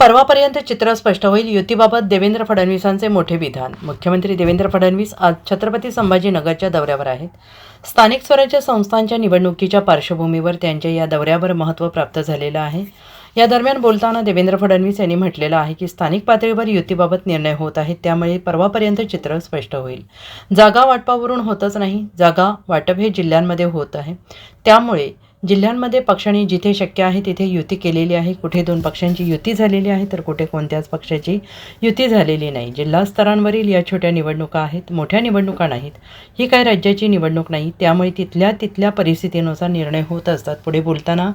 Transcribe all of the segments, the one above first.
परवापर्यंत चित्र स्पष्ट होईल. युतीबाबत देवेंद्र फडणवीसांचे मोठे विधान. मुख्यमंत्री देवेंद्र फडणवीस आज छत्रपती संभाजीनगरच्या दौऱ्यावर आहेत. स्थानिक स्वराज्य संस्थांच्या निवडणुकीच्या पार्श्वभूमीवर त्यांच्या या दौऱ्यावर महत्त्व प्राप्त झालेलं आहे. या दरम्यान बोलताना देवेंद्र फडणवीस यांनी म्हटलेलं आहे की स्थानिक पातळीवर युतीबाबत निर्णय होत आहेत त्यामुळे परवापर्यंत चित्र स्पष्ट होईल. जागा वाटपावरून होतच नाही. जागा वाटप हे जिल्ह्यांमध्ये होत आहे. त्यामुळे जिल्ह्यांमध्ये पक्षांनी जिथे शक्य आहे तिथे युती केलेली आहे. कुठे दोन पक्षांची युती झालेली आहे तर कुठे कोणत्याच पक्षाची युती झालेली नाही. जिल्हा स्तरांवरील या छोट्या निवडणुका आहेत मोठ्या निवडणुका नाहीत. ही काय राज्याची निवडणूक नाही त्यामुळे तिथल्या तिथल्या परिस्थितीनुसार निर्णय होत असतात. पुढे बोलताना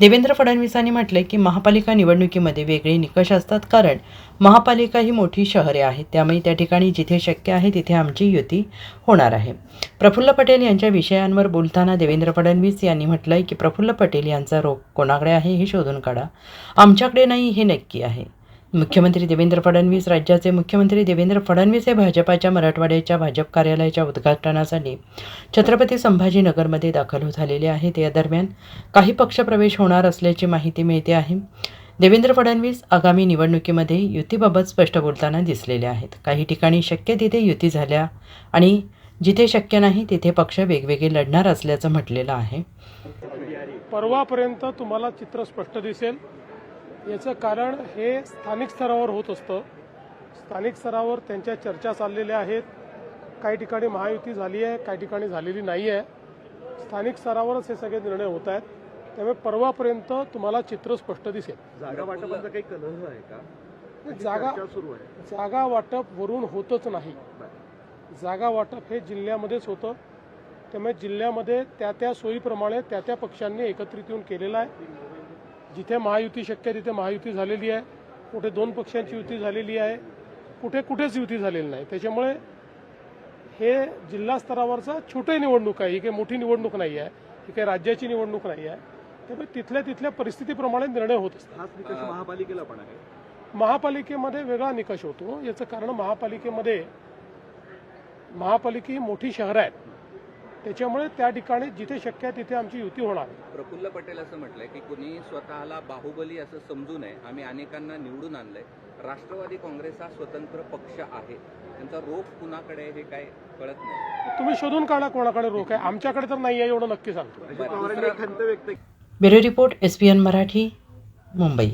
देवेंद्र फडणवीसांनी म्हटले की महापालिका निवडणुकीमध्ये वेगळे निकष असतात कारण महापालिका ही मोठी शहरे आहेत. त्यामुळे त्या ठिकाणी जिथे शक्य आहे तिथे आमची युती होणार आहे. प्रफुल्ल पटेल यांच्या विषयांवर बोलताना देवेंद्र फडणवीस यांनी आहे की प्रफुल्ल पटेल यांचा रोग कोणाकडे आहे हे शोधून काढा. आमच्याकडे नाही हे नक्की आहे. मुख्यमंत्री देवेंद्र फडणवीस राज्याचे मुख्यमंत्री देवेंद्र फडणवीस हे भाजपाच्या मराठवाड्याच्या भाजप कार्यालयाच्या उद्घाटनासाठी छत्रपती संभाजीनगरमध्ये दाखल झालेले आहेत. या दरम्यान काही पक्षप्रवेश होणार असल्याची माहिती मिळते आहे. देवेंद्र फडणवीस आगामी निवडणुकीमध्ये युतीबाबत स्पष्ट बोलताना दिसलेले आहेत. काही ठिकाणी शक्य तिथे युती झाल्या आणि जिथे शक्य नाही तिथे पक्ष वेगवेगळे लढणार असल्याचं म्हटलेलं आहे. परवापर्यंत तुम्हाला चित्र स्पष्ट दिसेल. याचं कारण हे स्थानिक स्तरावर होत असतं. स्थानिक स्तरावर त्यांच्या चर्चा चाललेल्या आहेत. काही ठिकाणी महायुती झाली आहे काही ठिकाणी झालेली नाही आहे. स्थानिक स्तरावरच हे सगळे निर्णय होत आहेत. त्यामुळे परवापर्यंत तुम्हाला चित्र स्पष्ट दिसेल. जागा वाटपाचा काही कलह आहे का? जागा आहे. जागा वाटप वरून होतच नाही. जागा वाटप हे जिल्ह्यामध्येच होतं. त्यामुळे जिल्ह्यामध्ये त्या त्या सोयीप्रमाणे त्या त्या पक्षांनी एकत्रित येऊन केलेलं आहे. जिथे महायुती शक्य आहे तिथे महायुती झालेली आहे. कुठे दोन पक्षांची युती झालेली आहे. कुठे कुठेच युती झालेली नाही. त्याच्यामुळे हे जिल्हा स्तरावरचा छोटी निवडणूक आहे. ही काही मोठी निवडणूक नाही आहे. ही काही राज्याची निवडणूक नाही आहे. त्यामुळे तिथल्या तिथल्या परिस्थितीप्रमाणे निर्णय होत असतात. महापालिकेला पण आहे. महापालिकेमध्ये वेगळा निकष होतो. याचं कारण महापालिकेमध्ये महापालिका ही मोठी शहरं आहेत त्याच्यामुळे त्या ठिकाणी जिथे शक्य आहे तिथे आमची युती होणार. प्रफुल्ल पटेल असं म्हटलंय की कुणी स्वतःला बाहुबली असं समजू नये आम्ही अनेकांना निवडून आणलंय. राष्ट्रवादी काँग्रेस हा स्वतंत्र पक्ष आहे. त्यांचा रोख कुणाकडे आहे हे काय कळत नाही. तुम्ही शोधून काढा कोणाकडे रोख आहे. आमच्याकडे तर नाही आहे एवढं नक्की सांगतो. Bureau report S P N Marathi Mumbai.